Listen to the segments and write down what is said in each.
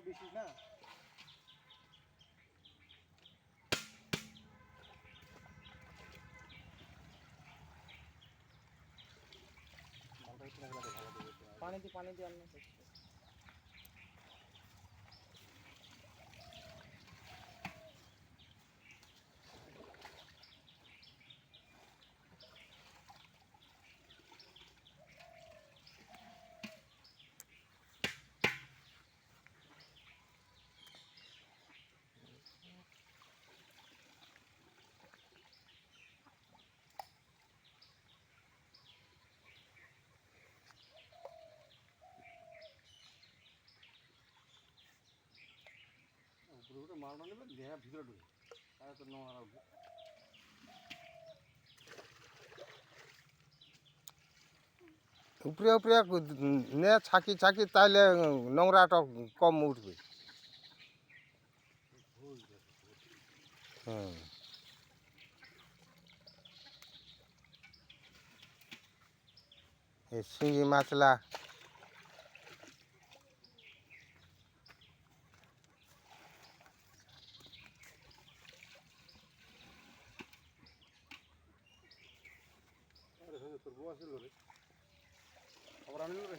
বেশি না? পানি দিয়ে পানি দিয়ে আনলে উপরে উঠে মাল না নেবে দেহা ভিতরে ঢুকে তাহলে তো নোংরা উঠবে উপরে উপরে নে ছাকি ছাকি তাহলে নোংরাটা কম উঠবে। হুম। শিঙি মাছলা আরে হ্যাঁ তোর বউ আসিল রে খবর আনিল রে?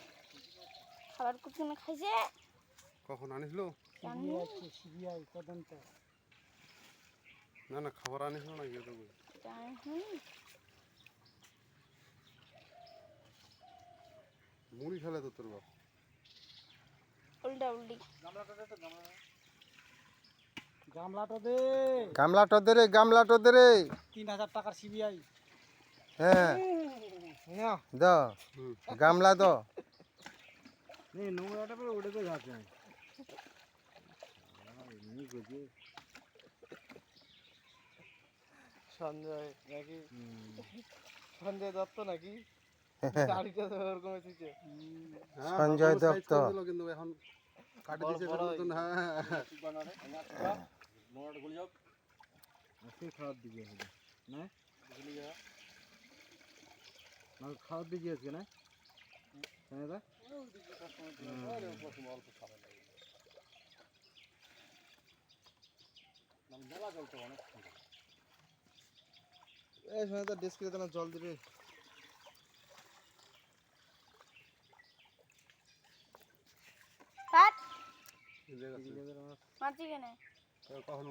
খাবার খাইছে? কখন আনিছিল জানি সিবিআই তদন্ত না না খবর আনিছিল না গিয়ে তো মুড়ি খেলে তো তোর বাপ। উল্টা উল্টি। গামলাটা দে। গামলাটা দে রে গামলাটা দে রে। তিন হাজার টাকার সিবিআই হ্যাঁ। দ গামলা দ। নোংরাটা পরে উঠে তো যাচ্ছে। সঞ্জয় নাকি? সঞ্জয় দত্ত নাকি? দাড়িটা তো ওরকম এসেছে। সঞ্জয় দত্ত। কিন্তু এখন কাটি দিয়েছে নতুন হ্যাঁ। মোড়াটা গুলি যাও আজকে দিকে হবে। না? না খাওয়ার দিকে আজকে না? হ্যাঁ দা অল্প খাবার লাগে মেলা চলতো অনেক এই সময় তো ডেস্কে জল দিবে কেনে? কখন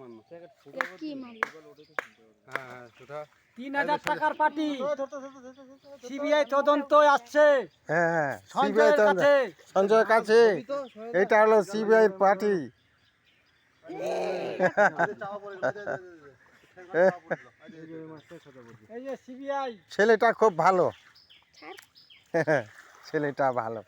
হ্যাঁ হ্যাঁ তিন হাজার টাকার পার্টি সিবিআই তদন্ত আসছে হ্যাঁ হ্যাঁ সিবিআই কাছে সঞ্জয়ের কাছে এটা হলো সিবিআই পার্টি চাওয়া পড়ে এই যে সিবিআই ছেলেটা খুব ভালো ছেলেটা ভালো